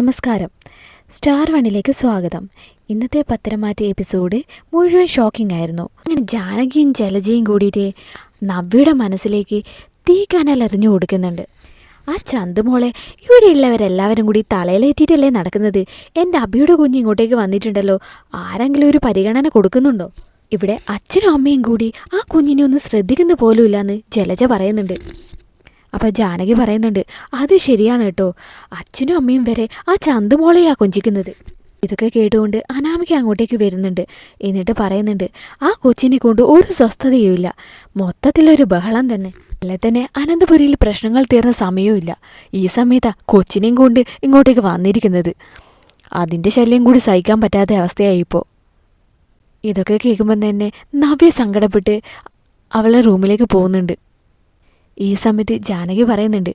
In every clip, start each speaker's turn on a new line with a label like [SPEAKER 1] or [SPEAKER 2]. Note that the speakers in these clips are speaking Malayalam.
[SPEAKER 1] നമസ്കാരം. സ്റ്റാർ വണ്ണിലേക്ക് സ്വാഗതം. ഇന്നത്തെ പത്തരമാറ്റ എപ്പിസോഡ് മുഴുവൻ ഷോക്കിംഗ് ആയിരുന്നു. അങ്ങനെ ജാനകിയും ജലജയും കൂടിയിട്ട് നവ്യയുടെ മനസ്സിലേക്ക് തീ കനൽ എറിഞ്ഞു കൊടുക്കുന്നുണ്ട് ആ ചന്തുമോളെ ഇവിടെയുള്ളവരെല്ലാവരും കൂടി തലയിലേറ്റിയിട്ടല്ലേ നടക്കുന്നത്? എന്റെ അബിയുടെ കുഞ്ഞ് ഇങ്ങോട്ടേക്ക് വന്നിട്ടുണ്ടല്ലോ. ആരെങ്കിലും ഒരു പരിഗണന കൊടുക്കുന്നുണ്ടോ? ഇവിടെ അച്ഛനും അമ്മയും കൂടി ആ കുഞ്ഞിനെ ഒന്ന് ശ്രദ്ധിക്കുന്ന പോലും ഇല്ലാന്ന് ജലജ പറയുന്നുണ്ട്. അപ്പോൾ ജാനകി പറയുന്നുണ്ട് അത് ശരിയാണ് കേട്ടോ. അച്ഛനും അമ്മയും വരെ ആ ചന്തുമോളെയാ കൊഞ്ചിക്കുന്നത്. ഇതൊക്കെ കേട്ടുകൊണ്ട് അനാമിക അങ്ങോട്ടേക്ക് വരുന്നുണ്ട്. എന്നിട്ട് പറയുന്നുണ്ട് ആ കൊച്ചിനെ കൊണ്ട് ഒരു സ്വസ്ഥതയുമില്ല മൊത്തത്തിലൊരു ബഹളം തന്നെ. അല്ലെ തന്നെ അനന്തപുരിയിൽ പ്രശ്നങ്ങൾ തീർന്ന സമയവുമില്ല ഈ സമയത്താ കൊച്ചിനെയും കൊണ്ട് ഇങ്ങോട്ടേക്ക് വന്നിരിക്കുന്നത്. അതിന്റെ ശല്യം കൂടി സഹിക്കാൻ പറ്റാത്ത അവസ്ഥയായി ഇപ്പോൾ ഇതൊക്കെ കേൾക്കുമ്പോൾ തന്നെ നവ്യ സങ്കടപ്പെട്ട് അവളെ റൂമിലേക്ക് പോകുന്നുണ്ട്. ഈ സമയത്ത് ജാനകി പറയുന്നുണ്ട്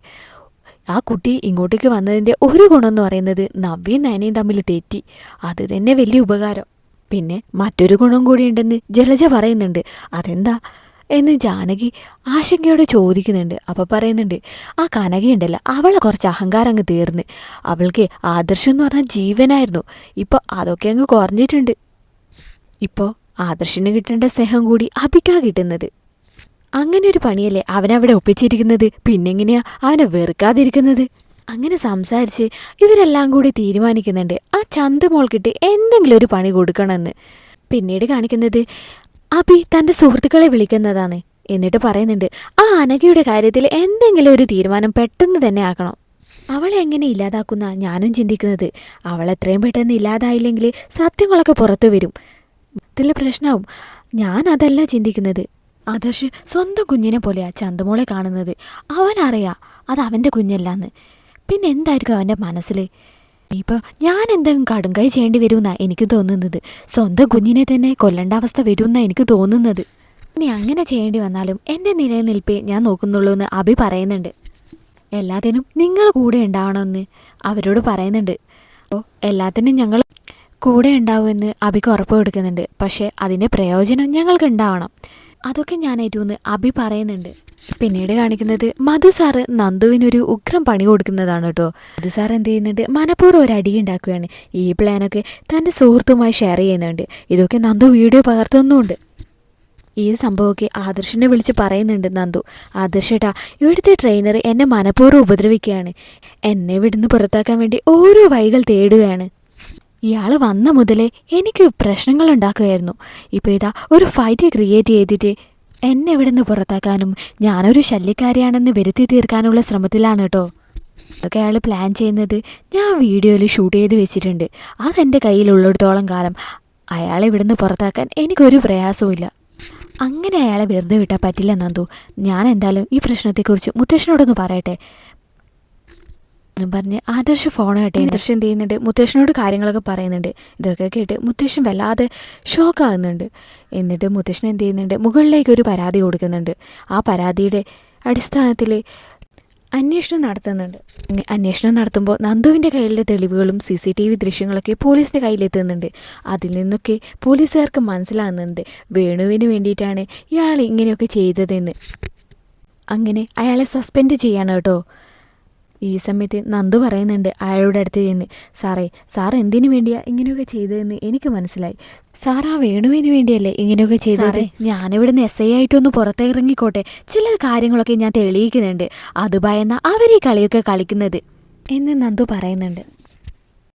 [SPEAKER 1] ആ കുട്ടി ഇങ്ങോട്ടേക്ക് വന്നതിന്റെ ഒരു ഗുണം എന്ന് പറയുന്നത് നവ്യയും നയനയും തമ്മിൽ തെറ്റി. അത് തന്നെ വലിയ ഉപകാരം. പിന്നെ മറ്റൊരു ഗുണം കൂടി ഉണ്ടെന്ന് ജലജ പറയുന്നുണ്ട്. അതെന്താ? എന്ന് ജാനകി ആശങ്കയോടെ ചോദിക്കുന്നുണ്ട്. അപ്പോൾ പറയുന്നുണ്ട് ആ കനകയുണ്ടല്ലോ അവളെ കുറച്ച് അഹങ്കാരം അങ്ങ് തീർന്ന്. അവൾക്ക് ആദർശം എന്ന് പറഞ്ഞാൽ ജീവനായിരുന്നു. ഇപ്പോൾ അതൊക്കെ അങ്ങ് കുറഞ്ഞിട്ടുണ്ട്. ഇപ്പോൾ ആദർശിന് കിട്ടേണ്ട സ്നേഹം കൂടി അഭിക്കാ കിട്ടുന്നത്. അങ്ങനെ ഒരു പണിയല്ലേ അവനവിടെ ഒപ്പിച്ചിരിക്കുന്നത്? പിന്നെങ്ങനെയാ അവനെ വെറുക്കാതിരിക്കുന്നത്? അങ്ങനെ സംസാരിച്ച് ഇവരെല്ലാം കൂടി തീരുമാനിക്കുന്നുണ്ട്. ആ ചന്ത് മോൾക്കിട്ട് എന്തെങ്കിലും ഒരു പണി കൊടുക്കണമെന്ന്. പിന്നീട് കാണിക്കുന്നത് അബി തന്റെ സുഹൃത്തുക്കളെ വിളിക്കുന്നതാണ്. എന്നിട്ട് പറയുന്നുണ്ട് ആ അനഘയുടെ കാര്യത്തിൽ എന്തെങ്കിലും ഒരു തീരുമാനം പെട്ടെന്ന് തന്നെ ആക്കണം. അവളെ എങ്ങനെ ഇല്ലാതാക്കുന്ന ഞാനും ചിന്തിക്കുന്നത്. അവൾ എത്രയും പെട്ടെന്ന് ഇല്ലാതായില്ലെങ്കിൽ സത്യങ്ങളൊക്കെ പുറത്തു വരും. ഇതിൽ പ്രശ്നവും ഞാൻ അതല്ല ചിന്തിക്കുന്നത്. ആദർശ് സ്വന്തം കുഞ്ഞിനെ പോലെയാ ചന്തമോളെ കാണുന്നത്. അവനറിയാ അത് അവന്റെ കുഞ്ഞല്ലാന്ന്. പിന്നെ എന്തായിരിക്കും അവന്റെ മനസ്സിൽ ഇപ്പോൾ ഞാൻ എന്തെങ്കിലും കടുങ്കൈ ചെയ്യേണ്ടി വരുമെന്നാണ് എനിക്ക് തോന്നുന്നത്. സ്വന്തം കുഞ്ഞിനെ തന്നെ കൊല്ലേണ്ട അവസ്ഥ വരുമെന്നാണ് എനിക്ക് തോന്നുന്നത്. ഇനി അങ്ങനെ ചെയ്യേണ്ടി വന്നാലും എന്റെ നിലനിൽപ്പേ ഞാൻ നോക്കുന്നുള്ളൂ എന്ന് അഭി പറയുന്നുണ്ട്. എല്ലാത്തിനും നിങ്ങൾ കൂടെ ഉണ്ടാവണമെന്ന് അവരോട് പറയുന്നുണ്ട്. അപ്പോൾ എല്ലാത്തിനും ഞങ്ങൾ കൂടെ ഉണ്ടാവുമെന്ന് അഭിക്ക് ഉറപ്പ് കൊടുക്കുന്നുണ്ട്. പക്ഷേ അതിന്റെ പ്രയോജനം ഞങ്ങൾക്ക് ഉണ്ടാവണം. അതൊക്കെ ഞാൻ ഏറ്റവും അഭി പറയുന്നുണ്ട്. പിന്നീട് കാണിക്കുന്നത് മധു സാറ് നന്ദുവിനൊരു ഉഗ്രം പണി കൊടുക്കുന്നതാണ് കേട്ടോ. മധു സാർ എന്ത് ചെയ്യുന്നുണ്ട്? മനഃപൂർവം ഒരു അടി ഉണ്ടാക്കുകയാണ്. ഈ പ്ലാനൊക്കെ തന്റെ സുഹൃത്തുമായി ഷെയർ ചെയ്യുന്നുണ്ട്. ഇതൊക്കെ നന്ദു വീഡിയോ പകർത്തുന്നുമുണ്ട് ഈ സംഭവമൊക്കെ ആദർശിനെ വിളിച്ച് പറയുന്നുണ്ട് നന്ദു. ആദർശേട്ടാ ഇവിടുത്തെ ട്രെയിനർ എന്നെ മനഃപൂർവം ഉപദ്രവിക്കുകയാണ്. എന്നെ ഇവിടുന്ന് പുറത്താക്കാൻ വേണ്ടി ഓരോ വഴികൾ തേടുകയാണ്. ഇയാൾ വന്ന മുതലേ എനിക്ക് പ്രശ്നങ്ങൾ ഉണ്ടാക്കുമായിരുന്നു ഇപ്പോൾ ഇതാ ഒരു ഫൈറ്റ് ക്രിയേറ്റ് ചെയ്തിട്ട് എന്നെ ഇവിടെ നിന്ന് പുറത്താക്കാനും ഞാനൊരു ശല്യക്കാരിയാണെന്ന് വരുത്തി തീർക്കാനുള്ള ശ്രമത്തിലാണ് കേട്ടോ. അതൊക്കെ അയാൾ പ്ലാൻ ചെയ്യുന്നത് ഞാൻ വീഡിയോയിൽ ഷൂട്ട് ചെയ്ത് വെച്ചിട്ടുണ്ട്. അതെന്റെ കയ്യിലുള്ളിടത്തോളം കാലം അയാളെ ഇവിടുന്ന് പുറത്താക്കാൻ എനിക്കൊരു പ്രയാസവും അങ്ങനെ അയാളെ വെറുതെ വിട്ടാൽ പറ്റില്ല നന്ദു. ഞാൻ എന്തായാലും ഈ പ്രശ്നത്തെക്കുറിച്ച് മുത്തശ്ശനോടൊന്ന് പറയട്ടെ. പറഞ്ഞ് ആദർശ് ഫോൺ കേട്ടെ ആദർശ് എന്ത് ചെയ്യുന്നുണ്ട്? മുത്തശ്ശനോട് കാര്യങ്ങളൊക്കെ പറയുന്നുണ്ട്. ഇതൊക്കെ കേട്ട് മുത്തശ്ശൻ വല്ലാതെ ഷോക്കാകുന്നുണ്ട് എന്നിട്ട് മുത്തശ്ശൻ എന്ത് ചെയ്യുന്നുണ്ട്? മുകളിലേക്ക് ഒരു പരാതി കൊടുക്കുന്നുണ്ട്. ആ പരാതിയുടെ അടിസ്ഥാനത്തിൽ അന്വേഷണം നടത്തുന്നുണ്ട്. അന്വേഷണം നടത്തുമ്പോൾ നന്ദുവിന്റെ കയ്യിലെ തെളിവുകളും സി സി ടി വി ദൃശ്യങ്ങളൊക്കെ പോലീസിന്റെ കയ്യിലെത്തുന്നുണ്ട്. അതിൽ നിന്നൊക്കെ പോലീസുകാർക്ക് മനസ്സിലാകുന്നുണ്ട്. വേണുവിന് വേണ്ടിയിട്ടാണ് ഇയാൾ ഇങ്ങനെയൊക്കെ ചെയ്തതെന്ന്. അങ്ങനെ അയാളെ സസ്പെൻഡ് ചെയ്യാണ് കേട്ടോ. ഈ സമയത്ത് നന്ദു പറയുന്നുണ്ട് അയാളുടെ അടുത്ത് ചെന്ന് സാറേ സാർ എന്തിനു വേണ്ടിയാ ഇങ്ങനെയൊക്കെ ചെയ്തതെന്ന് എനിക്ക് മനസ്സിലായി. സാർ ആ വേണുവിന് വേണ്ടിയല്ലേ ഇങ്ങനെയൊക്കെ ചെയ്തത്? ഞാനിവിടുന്ന് എസ് ഐ ആയിട്ടൊന്ന് പുറത്തിറങ്ങിക്കോട്ടെ ചില കാര്യങ്ങളൊക്കെ ഞാൻ തെളിയിക്കുന്നുണ്ട്. അത് ഭയന്ന അവർ ഈ കളിയൊക്കെ കളിക്കുന്നത്. എന്ന് നന്ദു പറയുന്നുണ്ട്.